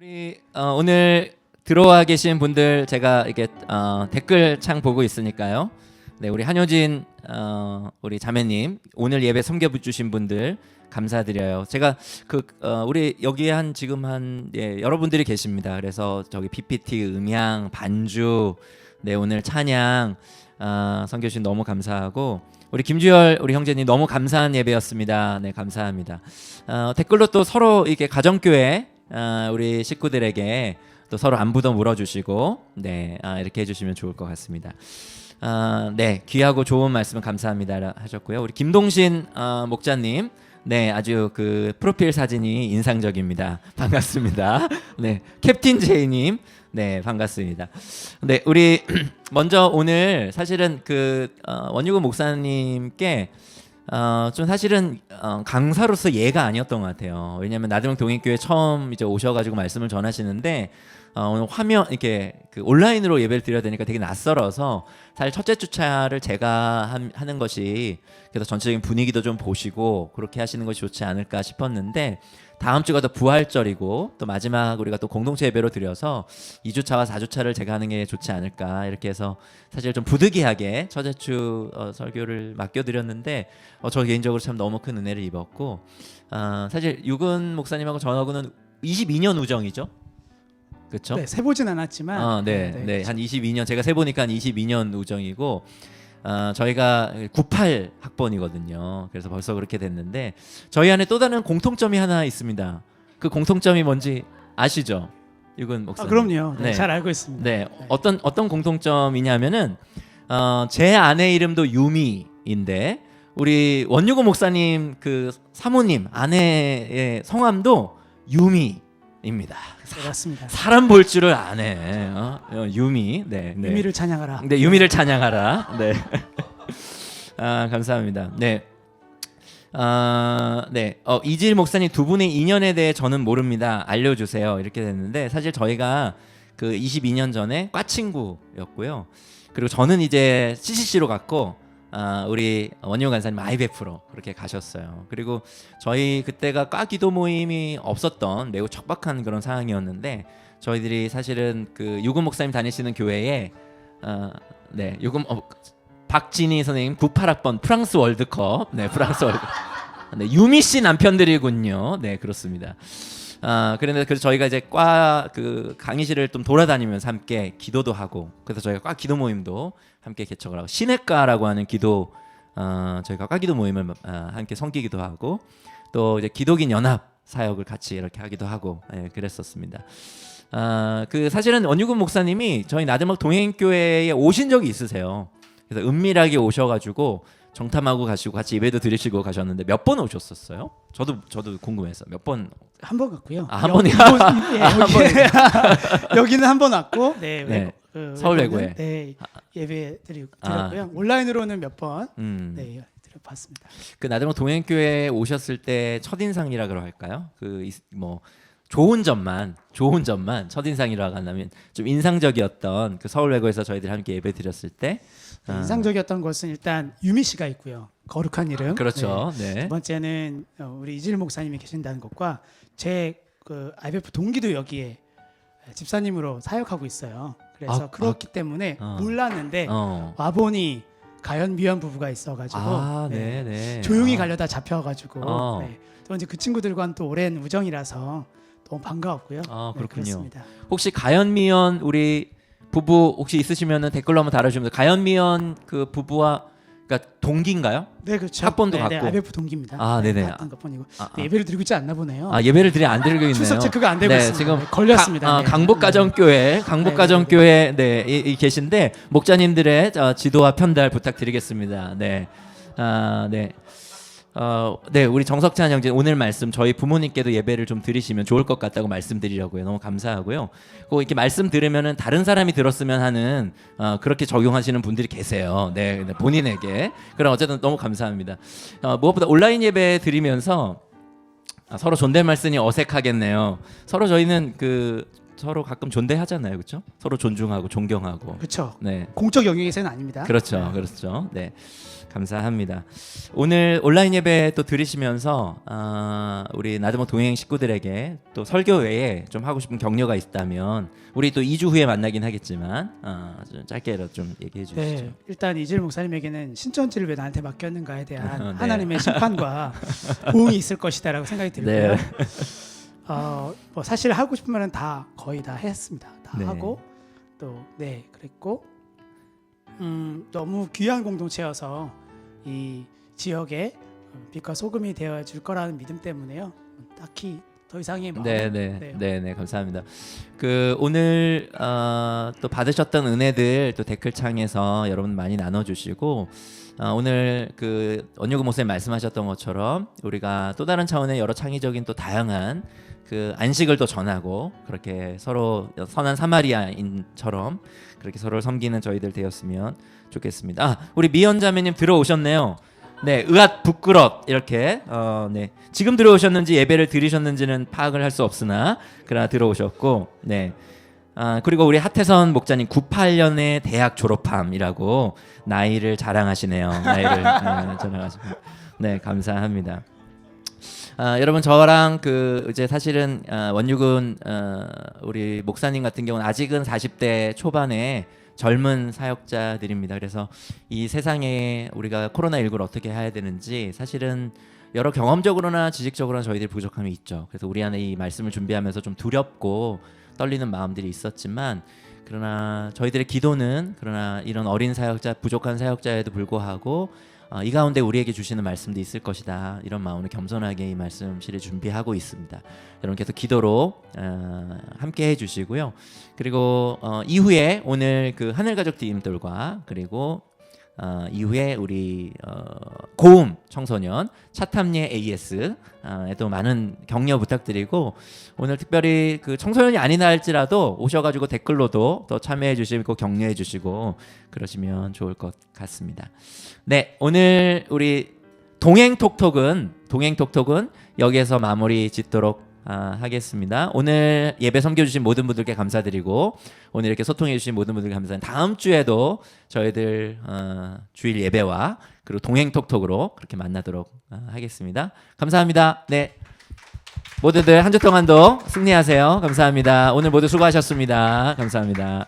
우리 어, 오늘 들어와 계신 분들 제가 이게 어, 댓글 창 보고 있으니까요. 네, 우리 한효진 어, 우리 자매님 오늘 예배 섬겨 주신 분들 감사드려요. 제가 그 어, 우리 여기에 한 지금 한 예, 여러분들이 계십니다. 그래서 저기 PPT 음향 반주 네 오늘 찬양 어, 주신 너무 감사하고 우리 김주열 우리 형제님 너무 감사한 예배였습니다. 네 감사합니다. 어, 댓글로 또 서로 이렇게 가정교회 어, 우리 식구들에게 또 서로 안부도 물어주시고 네 아, 이렇게 해주시면 좋을 것 같습니다. 아, 네 귀하고 좋은 말씀 감사합니다 하셨고요. 우리 김동신 어, 목자님 네 아주 그 프로필 사진이 인상적입니다. 반갑습니다. 네 캡틴 제이님 네 반갑습니다. 네 우리 먼저 오늘 사실은 그 어, 원유근 목사님께 어, 좀 사실은 어, 강사로서 예가 아니었던 것 같아요. 왜냐하면 나들목 동행교회 처음 이제 오셔가지고 말씀을 전하시는데 어, 오늘 화면 이렇게 그 온라인으로 예배를 드려야 되니까 되게 낯설어서 사실 첫째 주차를 제가 함- 하는 것이 그래서 전체적인 분위기도 좀 보시고 그렇게 하시는 것이 좋지 않을까 싶었는데 다음 주가 더 부활절이고 또 마지막 우리가 또 공동체 예배로 드려서 2주차와 4주차를 제가 하는 게 좋지 않을까 이렇게 해서 사실 좀 부득이하게 주 어, 설교를 맡겨드렸는데 어, 저 개인적으로 참 너무 큰 은혜를 입었고 어, 사실 유근 목사님하고 저하고는 22년 우정이죠. 그렇죠? 네, 세보진 않았지만 어, 네, 네, 한 22년 제가 세 보니까 한 22년 우정이고 어, 저희가 98 학번이거든요. 그래서 벌써 그렇게 됐는데 저희 안에 또 다른 공통점이 하나 있습니다. 그 공통점이 뭔지 아시죠? 아, 목사님. 그럼요. 네, 네. 잘 알고 있습니다. 네, 어떤 어떤 공통점이냐면은 어, 제 아내 이름도 유미인데 우리 원유고 목사님 그 사모님 아내의 성함도 유미 입니다. 네, 맞습니다. 사람 볼 줄을 아네. 어? 어, 유미. 네, 네. 의미를 찬양하라. 네, 유미를 찬양하라. 네. 아, 감사합니다. 네. 아, 네. 어, 이질 목사님 두 분의 인연에 대해 저는 모릅니다. 알려 주세요. 이렇게 됐는데 사실 저희가 그 22년 전에 과 친구였고요. 그리고 저는 이제 CCC로 갔고 아, 우리 원효 간사님 IBF로 그렇게 가셨어요. 그리고 저희 그때가 과 기도 모임이 없었던 매우 척박한 그런 상황이었는데 저희들이 사실은 그 유금 목사님 다니시는 교회에 어, 네 유금 어, 박진희 선생님 98학번 프랑스 월드컵 네 프랑스 월드컵. 네 유미 씨 남편들이군요. 네 그렇습니다 아 그런데 그래서 저희가 이제 과 그 강의실을 좀 돌아다니면서 함께 기도도 하고 그래서 저희가 과 기도 모임도 함께 개척을 하고 신해과라고 하는 기도 어, 저희가 과 기도 모임을 어, 함께 섬기기도 하고 또 이제 기독인 연합 사역을 같이 이렇게 하기도 하고 예, 그랬었습니다. 아, 그 사실은 원유근 목사님이 저희 나들목 동행교회에 오신 적이 있으세요. 그래서 은밀하게 오셔가지고 정탐하고 가시고 같이 예배도 드리시고 가셨는데 몇 번 오셨었어요? 저도 저도 궁금해서 몇 번. 한 번 갔고요. 아, 한 여- 번이요? 이곳- 예, 아, 한 여기- 여기는 한 번 왔고, 네, 네. 외고- 그 서울 외고에. 네, 예배 드리, 아. 드렸고요. 온라인으로는 몇 번, 음. 네, 드려봤습니다. 그 나들목 동행교회에 오셨을 때 첫 인상이라 그럴까요? 그뭐 좋은 점만 좋은 점만 첫인상이라고 한다면 좀 인상적이었던 그 서울 외고에서 저희들 함께 예배 드렸을 때 네, 아. 인상적이었던 것은 일단 유미 씨가 있고요. 거룩한 이름. 그렇죠. 네. 네. 두 번째는 어, 우리 이질 목사님이 계신다는 것과 제그 IBF 동기도 여기에 집사님으로 사역하고 있어요. 그래서 아, 그렇기 때문에 어. 몰랐는데 어. 와보니 가연 미연 부부가 있어가지고 아, 네. 네, 네. 조용히 아. 가려다 잡혀가지고 어. 네. 또 이제 그 친구들과는 또 오랜 우정이라서 너무 반가웠고요. 아, 네, 그렇군요. 그렇습니다. 혹시 가연미연 우리 부부 혹시 있으시면은 댓글로 한번 달아주시면 가연미연 그 부부와 그러니까 동기인가요? 네 그렇죠. 학번도 네, 네, 같고. IBF 동기입니다. 아, 네네. 같은 것뿐이고 아, 네, 아. 예배를 드리고 있지 않나 보네요. 아 예배를 드리 안 드리고 있네요. 출석 체크가 안 되고 네, 있습니다. 지금 네, 걸렸습니다. 가, 아, 네. 강북가정교회 강북가정교회 네, 이, 이 계신데 목자님들의 어, 지도와 편달 부탁드리겠습니다. 네, 아, 네. 어, 네, 우리 정석찬 형제 오늘 말씀 저희 부모님께도 예배를 좀 드리시면 좋을 것 같다고 말씀드리려고요. 너무 감사하고요. 꼭 이렇게 말씀 들으면은 다른 사람이 들었으면 하는 어, 그렇게 적용하시는 분들이 계세요. 네, 네, 본인에게. 그럼 어쨌든 너무 감사합니다. 어, 무엇보다 온라인 예배 드리면서 아, 서로 존댓말 쓰니 어색하겠네요. 서로 저희는 그 서로 가끔 존대하잖아요, 그렇죠? 서로 존중하고 존경하고. 그렇죠. 네, 공적 영역에서는 아닙니다. 그렇죠, 그렇죠. 네, 감사합니다. 오늘 온라인 예배 또 들으시면서 아, 우리 나드모 동행 식구들에게 또 설교 외에 좀 하고 싶은 격려가 있다면 우리 또 2주 후에 만나긴 하겠지만 아, 좀 짧게라도 좀 얘기해 주시죠. 네, 일단 이질 목사님에게는 신천지를 왜 나한테 맡겼는가에 대한 네. 하나님의 심판과 보응이 있을 것이다라고 생각이 들고요. 네. 어, 뭐 사실 하고 싶은 말은 다 거의 다 했습니다. 다 네. 하고 또 네 그랬고 음, 너무 귀한 공동체여서 이 지역에 빛과 소금이 되어 줄 거라는 믿음 때문에요. 딱히 더 이상의 뭐 네, 네, 네. 네, 네, 감사합니다. 그 오늘 어, 또 받으셨던 은혜들 또 댓글창에서 여러분 많이 나눠주시고 어, 오늘 그 원효금 목사님 말씀하셨던 것처럼 우리가 또 다른 차원의 여러 창의적인 또 다양한 그 안식을 또 전하고 그렇게 서로 선한 사마리아인처럼 그렇게 서로를 섬기는 저희들 되었으면 좋겠습니다. 아, 우리 미연 자매님 들어오셨네요. 네, 의앗 부끄럽 이렇게 어, 네 지금 들어오셨는지 예배를 드리셨는지는 파악을 할 수 없으나 그러나 들어오셨고 네. 아, 그리고 우리 하태선 목사님 98년에 대학 졸업함이라고 나이를 자랑하시네요. 나이를 네, 자랑하시고 네 감사합니다. 아, 여러분 저랑 그 이제 사실은 아, 원육은 어, 우리 목사님 같은 경우는 아직은 40대 초반에 젊은 사역자들입니다. 그래서 이 세상에 우리가 코로나 19를 어떻게 해야 되는지 사실은 여러 경험적으로나 지식적으로나 저희들이 부족함이 있죠. 그래서 우리 안에 이 말씀을 준비하면서 좀 두렵고 떨리는 마음들이 있었지만 그러나 저희들의 기도는 그러나 이런 어린 사역자 부족한 사역자에도 불구하고 어, 이 가운데 우리에게 주시는 말씀도 있을 것이다 이런 마음으로 겸손하게 이 말씀실을 준비하고 있습니다. 여러분 계속 기도로 어, 함께 해주시고요. 그리고 어, 이후에 오늘 그 하늘 가족 팀들과 그리고 어, 이후에 우리 어, 고음 청소년 차탐예 AS에도 많은 격려 부탁드리고 오늘 특별히 그 청소년이 아니나 할지라도 오셔가지고 댓글로도 더 참여해 주시고 격려해 주시고 그러시면 좋을 것 같습니다. 네 오늘 우리 동행 톡톡은 동행 톡톡은 여기에서 마무리 짓도록 아, 하겠습니다. 오늘 예배 섬겨주신 모든 분들께 감사드리고 오늘 이렇게 소통해주신 모든 분들께 감사합니다. 다음 주에도 저희들 어, 주일 예배와 그리고 동행 톡톡으로 그렇게 만나도록 어, 하겠습니다. 감사합니다. 네. 모두들 한 주 동안도 승리하세요. 감사합니다. 오늘 모두 수고하셨습니다. 감사합니다.